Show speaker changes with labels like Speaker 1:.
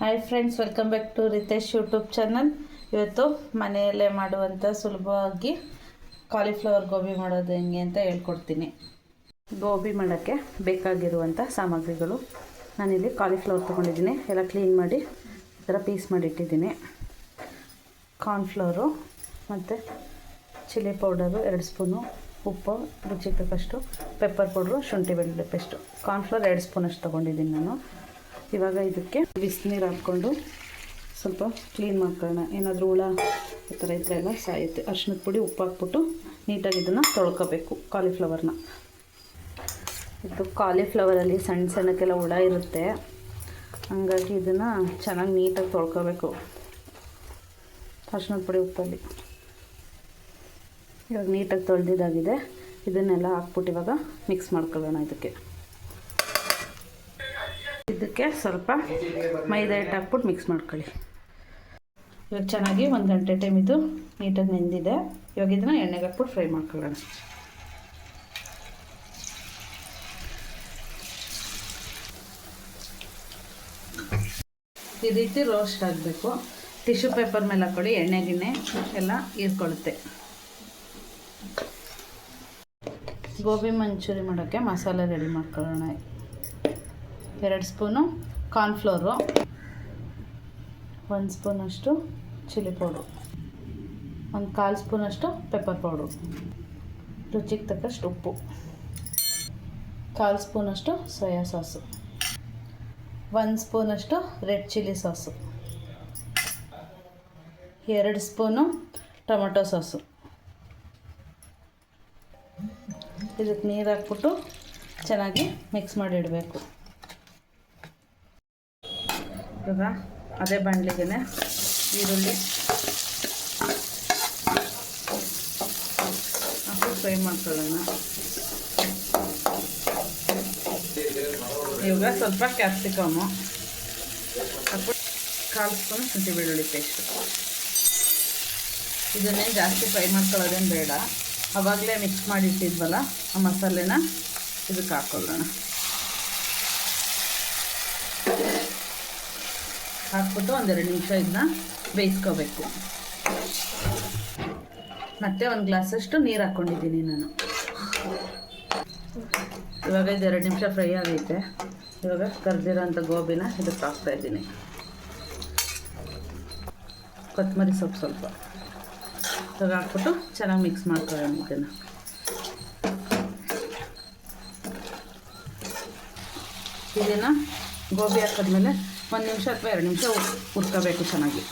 Speaker 1: Hi friends welcome back to Ritesh YouTube channel ಇವತ್ತು ಮನೆಯಲ್ಲೇ ಮಾಡುವಂಥ ಸುಲಭವಾಗಿ ಕಾಲಿಫ್ಲವರ್ ಗೋಬಿ ಮಾಡೋದು ಹೆಂಗೆ ಅಂತ ಹೇಳ್ಕೊಡ್ತೀನಿ. ಗೋಬಿ ಮಾಡೋಕ್ಕೆ ಬೇಕಾಗಿರುವಂಥ ಸಾಮಗ್ರಿಗಳು. ನಾನಿಲ್ಲಿ ಕಾಲಿಫ್ಲವರ್ ತೊಗೊಂಡಿದ್ದೀನಿ. ಎಲ್ಲ ಕ್ಲೀನ್ ಮಾಡಿ ಈ ಥರ ಪೀಸ್ ಮಾಡಿ ಇಟ್ಟಿದ್ದೀನಿ ಕಾರ್ನ್ಫ್ಲವರು ಮತ್ತು ಚಿಲ್ಲಿ ಪೌಡರು ಎರಡು ಸ್ಪೂನು ಉಪ್ಪು, ರುಚಿಗೆ ತಕ್ಕಷ್ಟು ಪೆಪ್ಪರ್ ಪೌಡ್ರು ಶುಂಠಿ ಬೆಳ್ಳುಳ್ಳಿ ಪೇಸ್ಟು ಕಾರ್ನ್ಫ್ಲವರ್ ಎರಡು ಸ್ಪೂನಷ್ಟು ತೊಗೊಂಡಿದ್ದೀನಿ ನಾನು. ಇವಾಗ ಇದಕ್ಕೆ ಬಿಸಿನೀರು ಹಾಕ್ಕೊಂಡು ಸ್ವಲ್ಪ ಕ್ಲೀನ್ ಮಾಡ್ಕೊಳ್ಳೋಣ. ಏನಾದರೂ ಹುಳ ಈ ಥರ ಇದ್ರೆ ಎಲ್ಲ ಸಾಯುತ್ತೆ. ಅರ್ಶಿನದ ಪುಡಿ ಉಪ್ಪು ಹಾಕ್ಬಿಟ್ಟು ನೀಟಾಗಿ ಇದನ್ನು ತೊಳ್ಕೊಬೇಕು ಕಾಲಿಫ್ಲವರ್ನ ಇದು ಕಾಲಿಫ್ಲವರಲ್ಲಿ ಸಣ್ಣ ಸಣ್ಣಕ್ಕೆಲ್ಲ ಹುಳ ಇರುತ್ತೆ. ಹಂಗಾಗಿ ಇದನ್ನು ಚೆನ್ನಾಗಿ ನೀಟಾಗಿ ತೊಳ್ಕೊಬೇಕು ಅರ್ಶಿನದ ಪುಡಿ ಉಪ್ಪಲ್ಲಿ. ಇವಾಗ ನೀಟಾಗಿ ತೊಳೆದಿದ್ದಾಗಿದೆ. ಇದನ್ನೆಲ್ಲ ಹಾಕ್ಬಿಟ್ಟು ಇವಾಗ ಮಿಕ್ಸ್ ಮಾಡ್ಕೊಳ್ಳೋಣ ಇದಕ್ಕೆ. ಇದಕ್ಕೆ ಸ್ವಲ್ಪ ಮೈದಾ ಹಿಟ್ಟು ಹಾಕ್ಬಿಟ್ಟು ಮಿಕ್ಸ್ ಮಾಡ್ಕೊಳ್ಳಿ. ಇವಾಗ ಚೆನ್ನಾಗಿ ಒಂದು ಗಂಟೆ ಟೈಮ್ ಇದು ನೀಟಾಗಿ ನೆಂದಿದೆ. ಇವಾಗ ಇದನ್ನ ಎಣ್ಣೆಗೆ ಹಾಕ್ಬಿಟ್ಟು ಫ್ರೈ ಮಾಡ್ಕೊಳ್ಳೋಣ. ಈ ರೀತಿ ರೋಸ್ಟ್ ಆಗಬೇಕು. ಟಿಶ್ಯೂ ಪೇಪರ್ ಮೇಲೆ ಹಾಕೊಳ್ಳಿ, ಎಣ್ಣೆ, ಗಿಣ್ಣೆ ಎಲ್ಲ ಹೀರ್ಕೊಳ್ಳುತ್ತೆ. ಗೋಬಿ ಮಂಚೂರಿ ಮಾಡೋಕ್ಕೆ ಮಸಾಲೆ ರೆಡಿ ಮಾಡ್ಕೊಳ್ಳೋಣ. ಎರಡು ಸ್ಪೂನು ಕಾರ್ನ್ಫ್ಲೋರು, ಒಂದು ಸ್ಪೂನಷ್ಟು ಚಿಲ್ಲಿ ಪೌಡ್ರು, ಒಂದು ಕಾಲು ಸ್ಪೂನಷ್ಟು ಪೆಪ್ಪರ್ ಪೌಡ್ರು. ರುಚಿಗೆ ತಕ್ಕಷ್ಟು ಉಪ್ಪು, ಕಾಲು ಸ್ಪೂನಷ್ಟು ಸೋಯಾ ಸಾಸು, ಒಂದು ಸ್ಪೂನಷ್ಟು ರೆಡ್ ಚಿಲ್ಲಿ ಸಾಸು, ಎರಡು ಸ್ಪೂನು ಟೊಮೊಟೊ ಸಾಸು. ಇದಕ್ಕೆ ನೀರು ಹಾಕ್ಬಿಟ್ಟು ಚೆನ್ನಾಗಿ ಮಿಕ್ಸ್ ಮಾಡಿ ಇಡಬೇಕು. ಇವಾಗ ಅದೇ ಬಾಣಲಿಗೆ ಈರುಳ್ಳಿ. ಹಾಕಿ ಫ್ರೈ ಮಾಡ್ಕೊಳ್ಳೋಣ. ಇವಾಗ ಸ್ವಲ್ಪ ಕ್ಯಾಪ್ಸಿಕಮು. ಕಾಲು ಸ್ಪೂನ್ ಶುಂಠಿ ಬೆಳ್ಳುಳ್ಳಿ ಪೇಸ್ಟ್. ಇದನ್ನೇ ಜಾಸ್ತಿ ಫ್ರೈ ಮಾಡ್ಕೊಳ್ಳೋದೇನು ಬೇಡ. ಆವಾಗಲೇ ಮಿಕ್ಸ್ ಮಾಡಿ ಇಟ್ಟಿದ್ವಲ್ಲ ಆ ಮಸಾಲೆನ ಇದಕ್ಕೆ ಹಾಕ್ಕೊಳ್ಳೋಣ. ಹಾಕ್ಬಿಟ್ಟು ಒಂದೆರಡು ನಿಮಿಷ ಇದನ್ನ ಬೇಯಿಸ್ಕೋಬೇಕು. ಮತ್ತೆ ಒಂದು ಗ್ಲಾಸಷ್ಟು ನೀರು ಹಾಕ್ಕೊಂಡಿದ್ದೀನಿ ನಾನು. ಇವಾಗ ಇದು ಎರಡು ನಿಮಿಷ ಫ್ರೈ ಆಗೈತೆ. ಇವಾಗ ಕರ್ದಿರೋಂಥ ಗೋಬಿನ ಇದಕ್ಕೆ ಹಾಕ್ತಾ ಇದ್ದೀನಿ. ಕೊತ್ತಂಬರಿ ಸೊಪ್ಪು ಸ್ವಲ್ಪ. ಇವಾಗ ಹಾಕ್ಬಿಟ್ಟು ಚೆನ್ನಾಗಿ ಮಿಕ್ಸ್ ಮಾಡ್ಕೊಳ್ಳೋಣ ಇದನ್ನು. ಇದನ್ನು ಗೋಬಿ ಹಾಕಿದ್ಮೇಲೆ ಒಂದು ನಿಮಿಷ ಅಥವಾ ಎರಡು ನಿಮಿಷ ಹುರ್ಕೋಬೇಕು ಚೆನ್ನಾಗಿ.